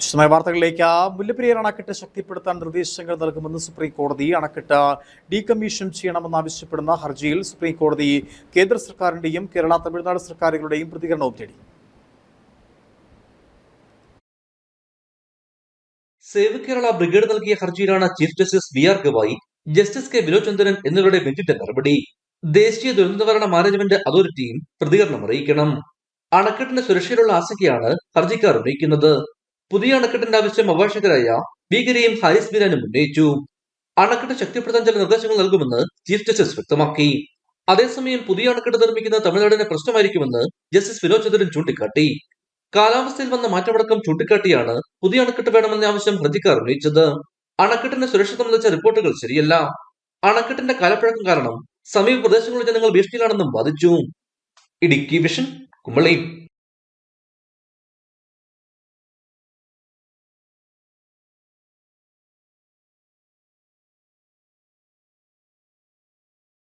വിശദമായ വാർത്തകളിലേക്ക് മുല്ലപ്പെരിയാർ അണക്കെട്ട് ശക്തിപ്പെടുത്താൻ നിർദ്ദേശങ്ങൾ നൽകുമെന്ന് സുപ്രീം കോടതി അണക്കെട്ട് ഡീകമ്മീഷൻ ചെയ്യണമെന്നാവശ്യപ്പെടുന്ന ഹർജിയിൽ സുപ്രീം കോടതി കേന്ദ്ര സർക്കാരിന്റെയും കേരള തമിഴ്നാട് സർക്കാരുകളുടെയും പ്രതികരണവും തേടി. സേവ് കേരള ബ്രിഗേഡ് നൽകിയ ഹർജിയിലാണ് chief justice B R Gavai justice K Vinod Chandran എന്നിവരുടെ ബെഞ്ചിന്റെ നടപടി ദേശീയ ദുരന്ത നിവാരണ മാനേജ്മെന്റ് അതോറിറ്റിയും പ്രതികരണം അറിയിക്കണം. അണക്കെട്ടിന്റെ സുരക്ഷയിലുള്ള ആശങ്കയാണ് ഹർജിക്കാർ ഉന്നയിക്കുന്നത്. പുതിയ അണക്കെട്ടിന്റെ ആവശ്യം അഭിഭാഷകരായ ഭീകരയും ഹാരിസ് ബിരാനും ഉന്നയിച്ചു. അണക്കെട്ട് ശക്തിപ്പെടുത്താൻ ചില നിർദ്ദേശങ്ങൾ നൽകുമെന്ന് ചീഫ് ജസ്റ്റിസ് വ്യക്തമാക്കി. അതേസമയം പുതിയ അണക്കെട്ട് നിർമ്മിക്കുന്ന തമിഴ്നാടിന് പ്രശ്നമായിരിക്കുമെന്ന് ജസ്റ്റിസ് വിനോദ് ചന്ദ്രൻ ചൂണ്ടിക്കാട്ടി. കാലാവസ്ഥയിൽ വന്ന മാറ്റമടക്കം ചൂണ്ടിക്കാട്ടിയാണ് പുതിയ അണക്കെട്ട് വേണമെന്ന ആവശ്യം ഹർജിക്കാർ ഉന്നയിച്ചത്. അണക്കെട്ടിന്റെ സുരക്ഷ സംബന്ധിച്ച റിപ്പോർട്ടുകൾ ശരിയല്ല. അണക്കെട്ടിന്റെ കാലപ്പഴക്കം കാരണം സമീപ പ്രദേശങ്ങളിലെ ജനങ്ങൾ ഭീഷണിയിലാണെന്നും വാദിച്ചു. ഇടുക്കി വിഷൻ കുമ്പളി